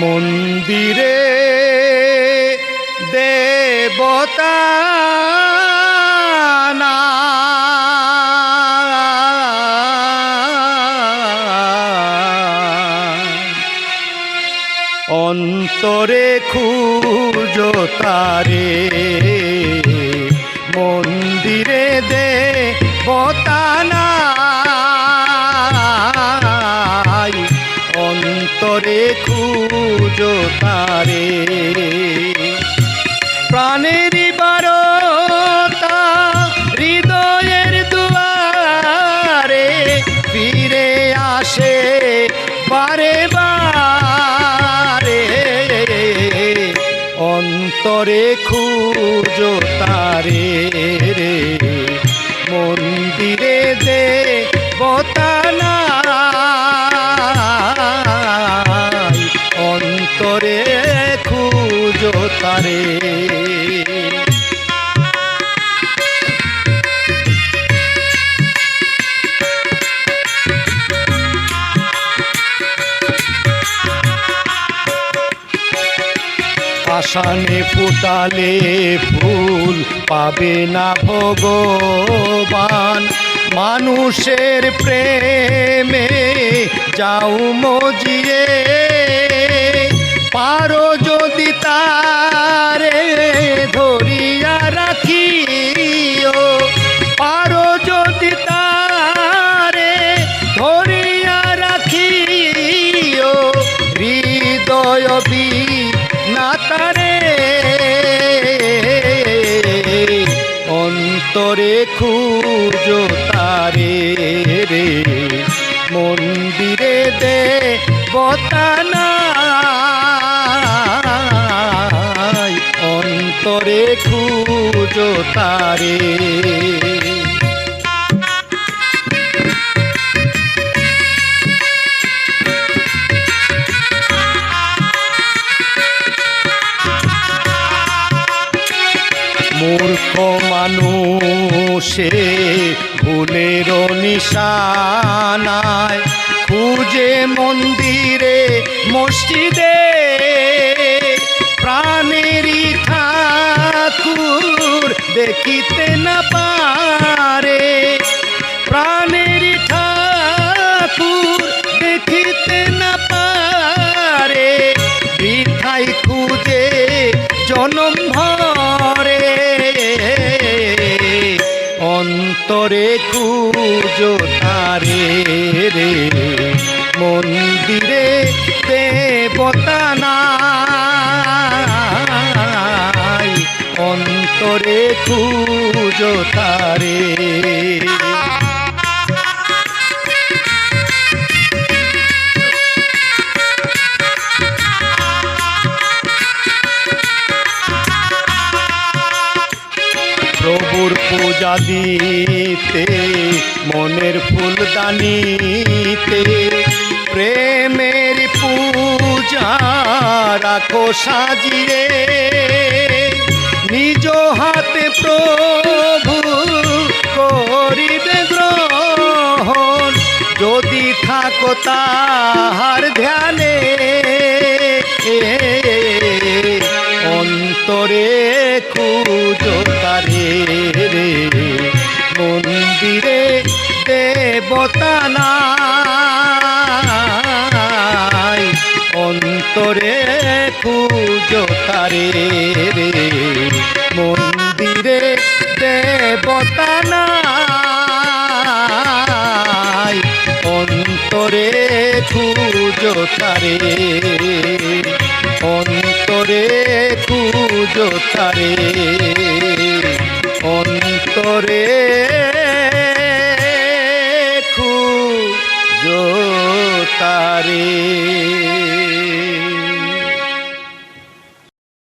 মন্দিরে দেবতা অন্তরে খুজো তারে অন্তরে খুঁজো তারে। প্রাণেরই বারতা হৃদয়ের দুয়ারে ফিরে আসে বারে বারে। অন্তরে খুঁজো তারে রে। মন্দিরে দে তারে। আসানে ফুটালে ফুল পাবে না ভগবান। মানুষের প্রেমে যাও মজিয়ে। পারো অন্তরে খুঁজো তারে রে। মন্দিরে দে বতানা। অন্তরে খুঁজো তারে। মূর্খ মানুষে ভুলের নিশানায় খুঁজে মন্দিরে মসজিদে প্রাণেরই ঠাকুর দেখিতে না পারে। খুঁজো তারে রে। মন্দিরে দেবতা নাই। অন্তরে পুজো তারে প্রভুর পূজা দিতে, মনের ফুলদানিতে প্রেমের পূজা রাখো সাজিয়ে, নিজ হাতে প্রভু করিবে গ্রহণ। যদি থাকো তাহার ধ্যানে অন্তরে খুঁজো তারে রে। মন্দিরে দেবতা নাই। অন্তরে খুঁজো তারে রে। মন্দিরে দেবতা নাই। অন্তরে খুঁজো তারে তারে অন্তরে খু তারে।